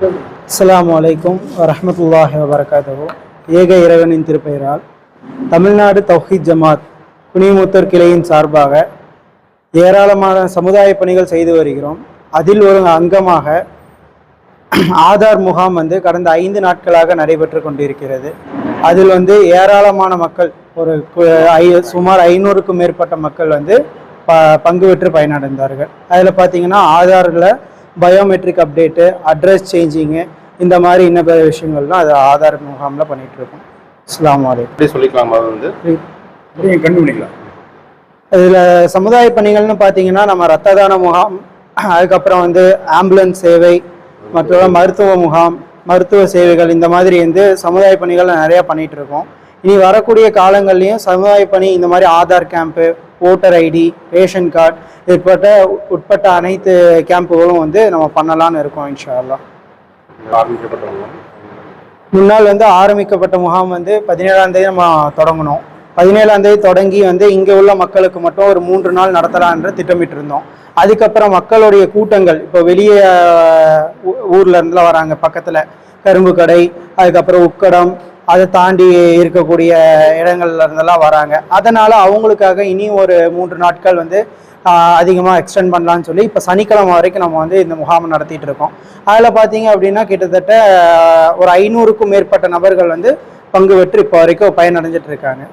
அஸ்லாம் வலைக்கும் வரமத்துல்லாஹி வபரகாத்துஹு. ஏக இறைவனின் திருப்பெயரால் தமிழ்நாடு தௌஹீத் ஜமாத் குனிமுத்தர் கிளையின் சார்பாக ஏராளமான சமுதாய பணிகள் செய்து வருகிறோம். அதில் ஒரு அங்கமாக ஆதார் முகாம் வந்து கடந்த ஐந்து நாட்களாக நடைபெற்று கொண்டிருக்கிறது. அதில் வந்து ஏராளமான மக்கள் ஒரு ஐ- சுமார் ஐநூறுக்கும் மேற்பட்ட மக்கள் வந்து ப பங்கு பெற்று பயனடைந்தார்கள். அதில் பார்த்தீங்கன்னா ஆதாரில் பயோமெட்ரிக் அப்டேட்டு அட்ரஸ் சேஞ்சிங்கு இந்த மாதிரி இன்ன பிற விஷயங்கள்லாம் அது ஆதார் முகாமில் பண்ணிட்டு இருக்கோம் அஸ்ஸலாமு அலைக்கும். எப்படி சொல்லிக்கலாம் அது வந்து? நீங்கள் கண்டுபிடிக்கலாம் இதில் சமுதாய பணிகள்னு பார்த்தீங்கன்னா நம்ம ரத்த தான முகாம் அதுக்கப்புறம் வந்து ஆம்புலன்ஸ் சேவை மற்றும் மருத்துவ முகாம் மருத்துவ சேவைகள் இந்த மாதிரி வந்து சமுதாய பணிகள் நிறையா பண்ணிட்டு இருக்கோம் இனி வரக்கூடிய காலங்கள்லையும் சமுதாய பணி இந்த மாதிரி Aadhaar camp voter ID ration card உட்பட்ட உட்பட்ட அனைத்து கேம்புகளும் வந்து நம்ம பண்ணலான்னு இருக்கோம் இன்ஷா அல்லாஹ் முன்னால் வந்து ஆரம்பிக்கப்பட்ட முகாம் வந்து பதினேழாம் தேதி நம்ம தொடங்கணும் பதினேழாம் தேதி தொடங்கி வந்து இங்கே உள்ள மக்களுக்கு மட்டும் ஒரு மூன்று நாள் நடத்தலாம் என்று திட்டமிட்டு இருந்தோம் அதுக்கப்புறம் மக்களுடைய கூட்டங்கள் இப்போ வெளியே ஊ- ஊர்ல இருந்துலாம் வராங்க பக்கத்தில் கரும்பு கடை அதுக்கப்புறம் உக்கடம் அதை தாண்டி இருக்கக்கூடிய இடங்கள்ல இருந்தெல்லாம் வராங்க. அதனால அவங்களுக்காக இனி ஒரு மூன்று நாட்கள் வந்து அதிகமாக எக்ஸ்டெண்ட் பண்ணலான்னு சொல்லி இப்போ சனிக்கிழமை வரைக்கும் நம்ம வந்து இந்த முகாமை நடத்திட்டு இருக்கோம். அதில் பார்த்தீங்க அப்படின்னா கிட்டத்தட்ட ஒரு ஐநூறுக்கும் மேற்பட்ட நபர்கள் வந்து பங்கு பெற்று இப்போ வரைக்கும் பயனடைஞ்சிட்டு இருக்காங்க.